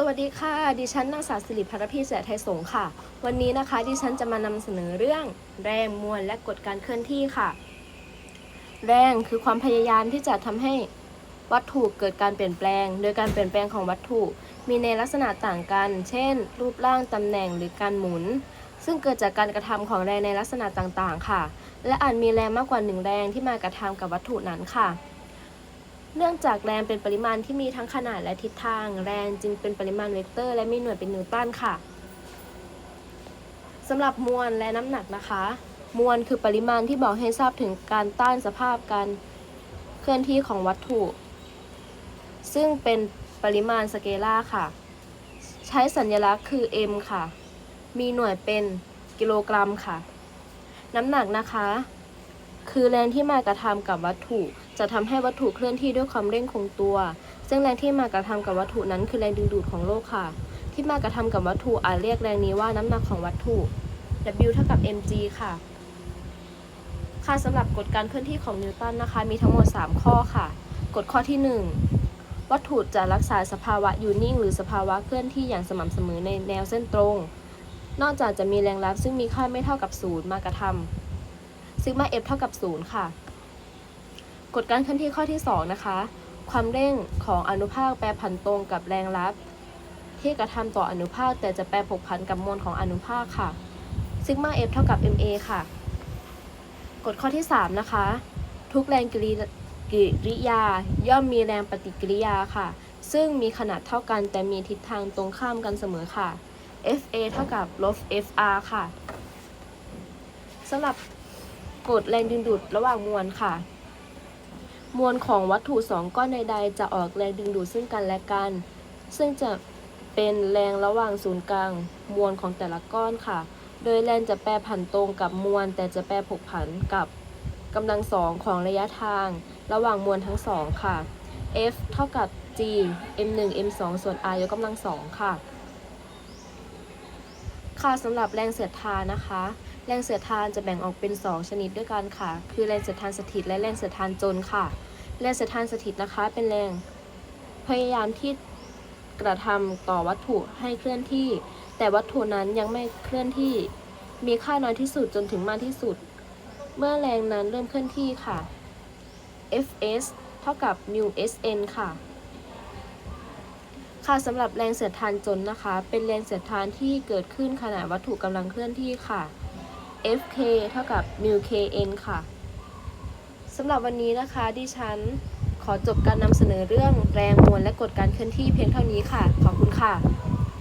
สวัสดีค่ะ ดิฉันนางสาวสิริพัฒพีเสียไทยสงค่ะ วันนี้นะคะ ดิฉันจะมานำเสนอเรื่อง แรงมวลและกฎการเคลื่อนที่ค่ะ แรงคือความพยายามที่จะทำให้วัตถุเกิดการเปลี่ยนแปลง โดยการเปลี่ยนแปลงของวัตถุ มีในลักษณะต่างกัน เช่น รูปร่างตำแหน่งหรือการหมุน ซึ่งเกิดจากการกระทำของแรงในลักษณะต่างๆ ค่ะ และอาจมีแรงมากกว่าหนึ่งแรงที่มากระทำกับวัตถุนั้นค่ะ เนื่องจากแรงเป็นปริมาณที่มีทั้งขนาดและทิศทาง แรงจึงเป็นปริมาณเวกเตอร์ และมีหน่วยเป็นนิวตันค่ะสำหรับมวลและน้ำหนักนะคะ มวลคือปริมาณที่บอกให้ทราบถึงการต้านสภาพการเคลื่อนที่ของวัตถุ ซึ่งเป็นปริมาณสเกลาค่ะ ใช้สัญลักษณ์คือ m ค่ะ มีหน่วยเป็นกิโลกรัมค่ะ น้ำหนักนะคะ คือแรงที่มากระทำกับวัตถุ จะทำให้วัตถุเคลื่อนที่ด้วยความเร่งคงตัว ซึ่งแรงที่มากระทำกับวัตถุนั้นคือแรงดึงดูดของโลกค่ะ ที่มากระทำกับวัตถุอาจเรียกแรงนี้ว่าน้ำหนักของวัตถุ W เท่ากับ mg ค่ะ ค่ะสำหรับกฎการเคลื่อนที่ของนิวตันนะคะ มีทั้งหมด 3 ข้อค่ะ กฎข้อที่ 1 วัตถุจะรักษาสภาวะอยู่นิ่ง หรือสภาวะเคลื่อนที่อย่างสม่ำเสมอในแนวเส้นตรง นอกจากจะมีแรงรับซึ่งมีค่าไม่เท่ากับศูนย์มากระทำซิกมา F เท่ากับ 0 ค่ะ กฎการเคลื่อนที่ข้อที่ 2 นะคะ ความเร่งของอนุภาคแปรผันตรงกับแรงรับ ที่กระทำต่ออนุภาคแต่จะแปรผกผันกับมวลของอนุภาคค่ะซิกมา F เท่ากับ ma ค่ะ กฎข้อที่ 3 นะคะ ทุกแรงกิริกิริยา ย่อมมีแรงปฏิกิริยาค่ะ ซึ่งมีขนาดเท่ากันแต่มีทิศทางตรงข้ามกันเสมอค่ะ fa เท่ากับลบ fr ค่ะสำหรับกฎแรงดึงดูดระหว่างมวลค่ะ มวลของวัตถุสองก้อนใดๆ จะออกแรงดึงดูดซึ่งกันและกัน ซึ่งจะเป็นแรงระหว่างศูนย์กลาง มวลของแต่ละก้อนค่ะ โดยแรงจะแปรผันตรงกับมวล แต่จะแปรผกผันกับกำลังสองของระยะทาง ระหว่างมวลทั้งสองค่ะ F เท่ากับ G m1 m2 ส่วน r ยกกำลังสองค่ะ ค่ะสำหรับแรงเสียดทานนะคะ แรงเสียดทานจะแบ่งออกเป็น 2 ชนิดด้วยกันค่ะ คือแรงเสียดทานสถิตและแรงเสียดทานจนค่ะ แรงเสียดทานสถิตนะคะ เป็นแรง พยายามที่กระทำต่อวัตถุให้เคลื่อนที่ แต่วัตถุนั้นยังไม่เคลื่อนที่ มีค่าน้อยที่สุดจนถึงมากที่สุด เมื่อแรงนั้นเริ่มเคลื่อนที่ค่ะ Fs เท่ากับ mu sn ค่ะ ค่ะสำหรับแรงเสียดทานจนนะคะ เป็นแรงเสียดทานที่เกิดขึ้นขณะวัตถุกำลังเคลื่อนที่ค่ะ Fk เท่ากับ mu kn ค่ะ สำหรับวันนี้นะคะดิฉันขอจบการนำเสนอเรื่องแรงมวลและกฎการเคลื่อนที่เพียงเท่านี้ค่ะ ขอบคุณค่ะ